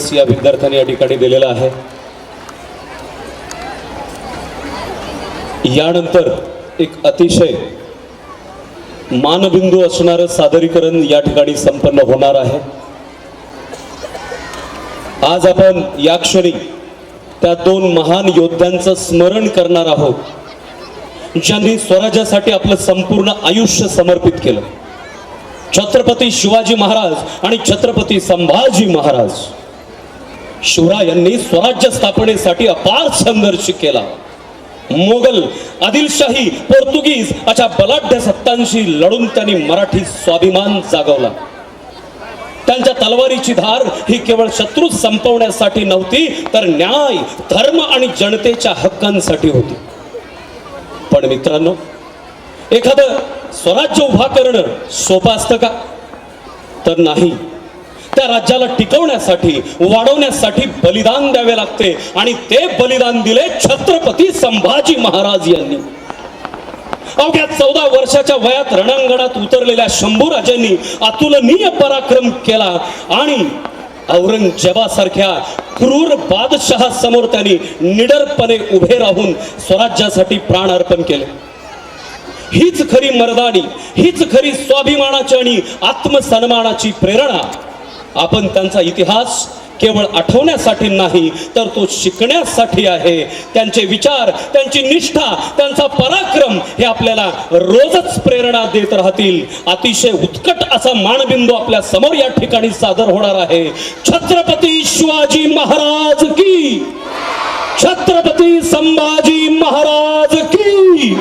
Points या विद्यार्थ्यांनी या ठिकाणी दिलेला आहे. यानंतर एक अतिशय मानबिंदू असणारं सादरीकरण या ठिकाणी संपन्न होणार आहे. आज आपण या क्षणी त्या दोन महान योद्ध्यांचं स्मरण करणार आहोत ज्यांनी स्वराज्यासाठी आपलं संपूर्ण आयुष्य समर्पित केलं. छत्रपती शिवाजी महाराज आणि छत्रपती संभाजी महाराज. शिवराय यांनी स्वराज्य स्थापनेसाठी अपार संघर्ष केला. मोगल आदिलशाही पोर्तुगीज अशा बलाढ्य सत्तांशी लढून त्यांनी मराठी स्वाभिमान जागवला. त्यांच्या तलवारीची धार ही केवळ शत्रू संपवण्यासाठी नव्हती तर न्याय धर्म आणि जनतेच्या हक्कांसाठी होती. पण मित्रांनो एखादं स्वराज्य उभा करणं सोपं असतं का? तर नाही. त्या राज्याला टिकवण्यासाठी वाढवण्यासाठी बलिदान द्यावे लागते. आणि ते बलिदान दिले छत्रपती संभाजी महाराज यांनी. अवघ्या चौदा वर्षाच्या वयात रणांगणात उतरलेल्या शंभूराजांनी अतुलनीय पराक्रम केला आणि औरंगजेबासारख्या क्रूर बादशहा समोर त्यांनी निडरपणे उभे राहून स्वराज्यासाठी प्राण अर्पण केले. हीच खरी मर्दाडी हीच खरी स्वाभिमानाची आणि आत्मसन्मानाची प्रेरणा आपण त्यांचा इतिहास केवळ आठवण्यासाठी नाही तर तो शिकण्यासाठी आहे. त्यांचे विचार त्यांची निष्ठा त्यांचा पराक्रम हे आपल्याला रोजच प्रेरणा देत राहतील. अतिशय उत्कट असा मानबिंदू आपल्यासमोर या ठिकाणी सादर होणार आहे. छत्रपती शिवाजी महाराज की! छत्रपती संभाजी महाराज की!